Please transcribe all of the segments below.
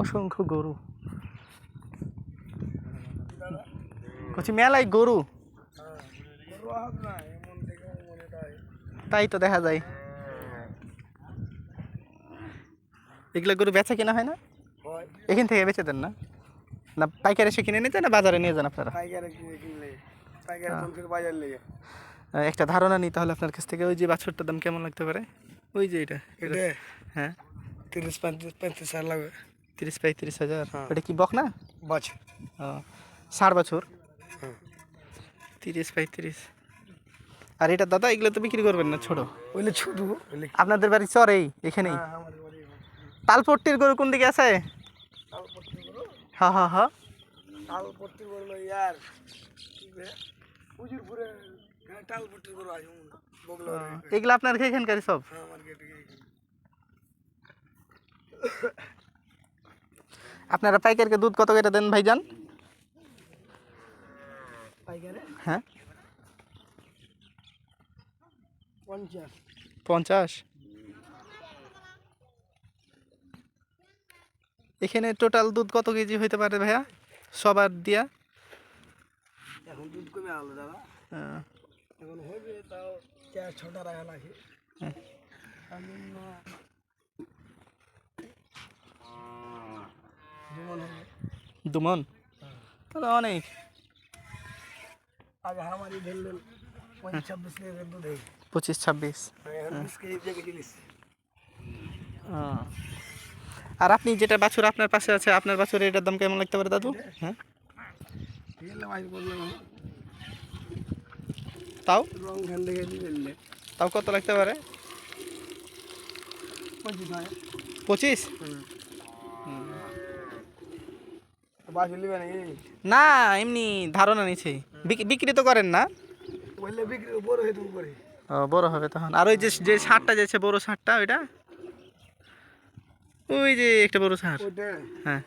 অসংখ্য গরু। কচি মেলায় গরু? তাই তো দেখা যায়। এগুলো গরু বেচা কিনা হয় না? এখান থেকে বেচে দেন না? না পাইকারি এসে কিনে নিতে না বাজারে নিয়ে যান আপনারা? একটা ধারণা নিই তাহলে আপনার কাছ থেকে ওই যে বাছুরটার দাম কেমন লাগতে পারে? ওই যে এটা হ্যাঁ। তিরিশ পঁয়ত্রিশ পঁয়ত্রিশ হাজার লাগবে তিরিশ পঁয়ত্রিশ হাজার হ্যাঁ। এটা কি বক না বাছে ও, ষাট বছর হুম। তিরিশ পঁয়ত্রিশ আর এটা দাদা এগুলো তো বিক্রি করবেন না ছোট ওইলে ছোট ওইলে আপনাদের বাড়ি চরেই এখানেই হ্যাঁ, আমাদের বাড়ি তালপট্টির গরু কোন দিকে আছে তালপট্টি বলো হ্যাঁ হ্যাঁ হ্যাঁ তালপট্টি বলল ইয়ার কি বে হুজুরপুরে হ্যাঁ তালপট্টি বলো আছে বগলো এগুলো আপনার এখানকার সব হ্যাঁ মার্কেটে আপনারা পাইকারকে দুধ কত করে দেন ভাইজান? পাইকারে? হ্যাঁ? পঞ্চাশ। এখানে টোটাল দুধ কত কেজি হইতে পারে ভাইয়া? সবার দিয়া? এখন দুধ কমে আলো দাদা। আহ, এখন হবে তাও চার ছটা টাকা লাগে হুম। আমি না যেমন হবে দুমন? তাহলে অনেক। আগে হামারি ধরলেন ছাব্বিশ দুধ পঁচিশ ছাব্বিশ। আর আপনি যেটা বাছুর আপনার পাশে আছে আপনার বাছুর এটার দাম কেমন লাগতে পারে দাদু? হ্যাঁ? তাও? তাও কত লাগতে পারে? পঁচিশ হয় পঁচিশ বাস নিবে নাকি না এমনি ধারণা নিছি। বিক- বিক্রি তো করেন না। বড় হয়ে হবে তখন। আর ওই যে যে সারটা যাচ্ছে বড় সারটা ওইটা? ওই যে একটা বড় সার। হ্যাঁ।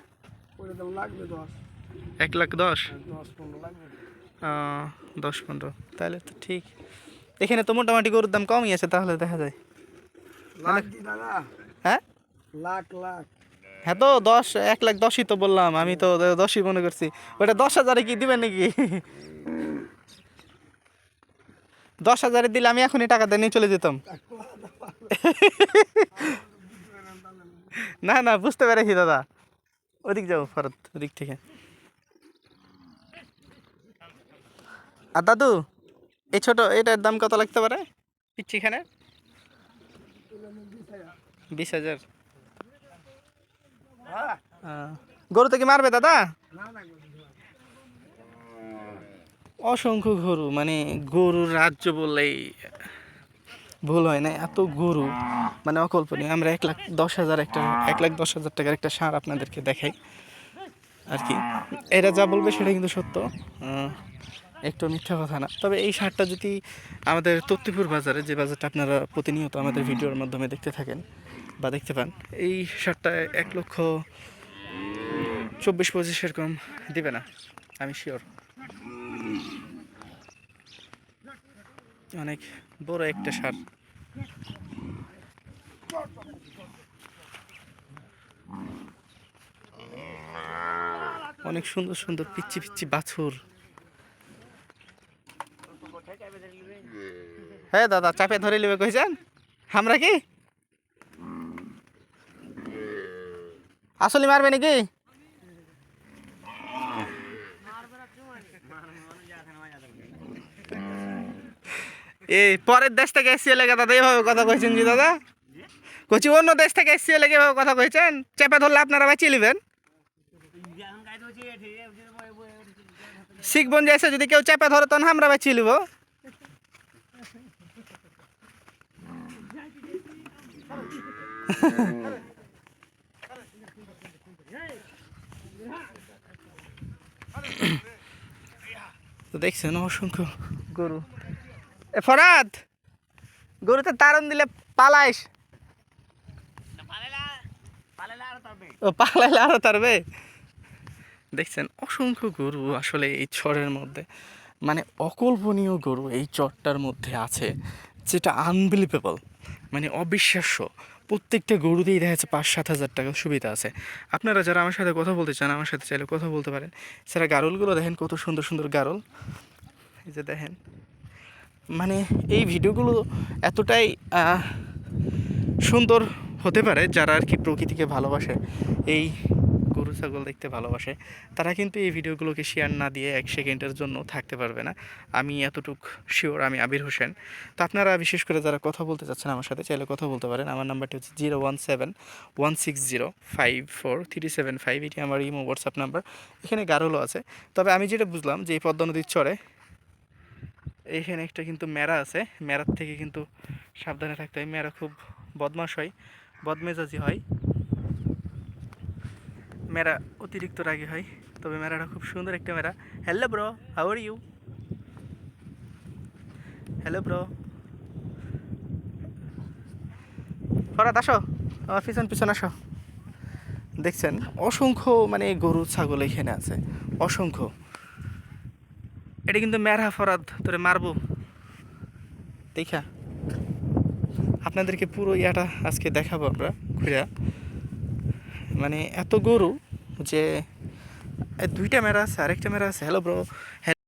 এক লাখ দশ? দশ পনেরো লাগবে। দশ পনেরো। তাহলে তো ঠিক। এখানে তো মোটামুটি গরুর দাম কমই আছে তাহলে দেখা যায়। লাখ দাদা। হ্যাঁ? লাখ লাখ। হ্যাঁ তো দশ, এক লাখ দশই তো বললাম, আমি তো দশই মনে করছি। ওটা দশ হাজারে কি দিবেন নাকি? দশ হাজারে দিলে আমি এখনই টাকা নিয়ে চলে যেতাম। না না, বুঝতে পেরেছি দাদা। ওদিক যাব ফরত ওদিক থেকে। আর দাদু, এই ছোট, এটার দাম কত লাগতে পারে? পিচ্ছিখানে বিশ হাজার। গরু থেকে মারবে, দাদা? অসংখ্য গরু মানে গরুর রাজ্য বললেই ভুল হয় না, এত গরু মানে অকল্পনীয়। আমরা এক লাখ দশ হাজার একটা, এক লাখ দশ হাজার টাকার একটা সার আপনাদেরকে দেখাই, আর কি। এরা যা বলবে সেটা কিন্তু সত্য একটু মিথ্যা কথা না। তবে এই সারটা যদি আমাদের তত্তিপুর বাজারে, যে বাজারটা আপনারা প্রতিনিয়ত আমাদের ভিডিওর মাধ্যমে দেখতে থাকেন বা দেখতে পান? এই সারটা এক লক্ষ চব্বিশ পঁচিশ এরকম দিবে না আমি শিওর অনেক বড় একটা সার অনেক সুন্দর সুন্দর পিচ্ছি পিচ্ছি বাছুর। হ্যাঁ দাদা চাপে ধরে নেবে কইছেন? আমরা কি? আসলে মারবে নাকি? এই পরের দেশ থেকে এসছে লেগে দাদা, এইভাবে কথা কইছেন জি দাদা? কইছি, অন্য দেশ থেকে এসছে লেগে এভাবে কথা কইছেন? চেপে ধরলে আপনারা বাঁচিয়ে নেবেন। শিখ বোন যাইছে যদি কেউ চেপে ধরে, তখন আমরা বাঁচিয়ে নেব। তো দেখছেন অসংখ্য গরু। এ ফরাদ, গরুতে তারণ দিলে পালাইস। ও পালাইলে আরও তারবে দেখছেন অসংখ্য গরু আসলে এই চরের মধ্যে। মানে অকল্পনীয় গরু এই চরটার মধ্যে আছে, যেটা আনবিলিভেবল মানে অবিশ্বাস্য। প্রত্যেকটা গরুতেই দেখা যাচ্ছে পাঁচ সাত হাজার টাকা সুবিধা আছে। আপনারা যারা আমার সাথে কথা বলতে চান, আমার সাথে চাইলে কথা বলতে পারেন। সেটা গারলগুলো দেখেন কত সুন্দর সুন্দর গারল। এই যে দেখেন মানে এই ভিডিওগুলো এতটাই সুন্দর হতে পারে যারা আর কি প্রকৃতিকে ভালোবাসে। এই গরু ছাগল দেখতে ভালোবাসে, তারা কিন্তু এই ভিডিওগুলোকে শেয়ার না দিয়ে এক সেকেন্ডের জন্য থাকতে পারবে না। আমি এতটুক শিওর আমি আবির হোসেন। তো আপনারা বিশেষ করে যারা কথা বলতে চাচ্ছেন আমার সাথে, চাইলে কথা বলতে পারেন। আমার নাম্বারটি হচ্ছে zero one seven one six zero five four three seven five এটি আমার ইমো, হোয়াটসঅ্যাপ নাম্বার। এখানে গারলও আছে। তবে আমি যেটা বুঝলাম যে এই পদ্মা নদীর চরে এইখানে একটা কিন্তু মেরা আছে। মেরার থেকে কিন্তু সাবধানে থাকতে হয়। মেরা খুব বদমাশ হয়, বদমেজাজি হয়। মেরা অতিরিক্ত রাগী হয়। তবে মেরাটা খুব সুন্দর একটা মেরা hello bro how are you hello bro Farad, আসো। আমার পিছন পিছন আসো। দেখছেন, অসংখ্য মানে গরু, ছাগল এখানে আছে। অসংখ্য। এটা কিন্তু মেরা ফরাদ, তোরে মারবো। দেখা। আপনাদেরকে পুরো ইয়াটা আজকে দেখাবো আমরা, ঘুরে। মানে এত গরু যে দুইটা মেরা আছে আরেকটা মেরা আছে। Hello bro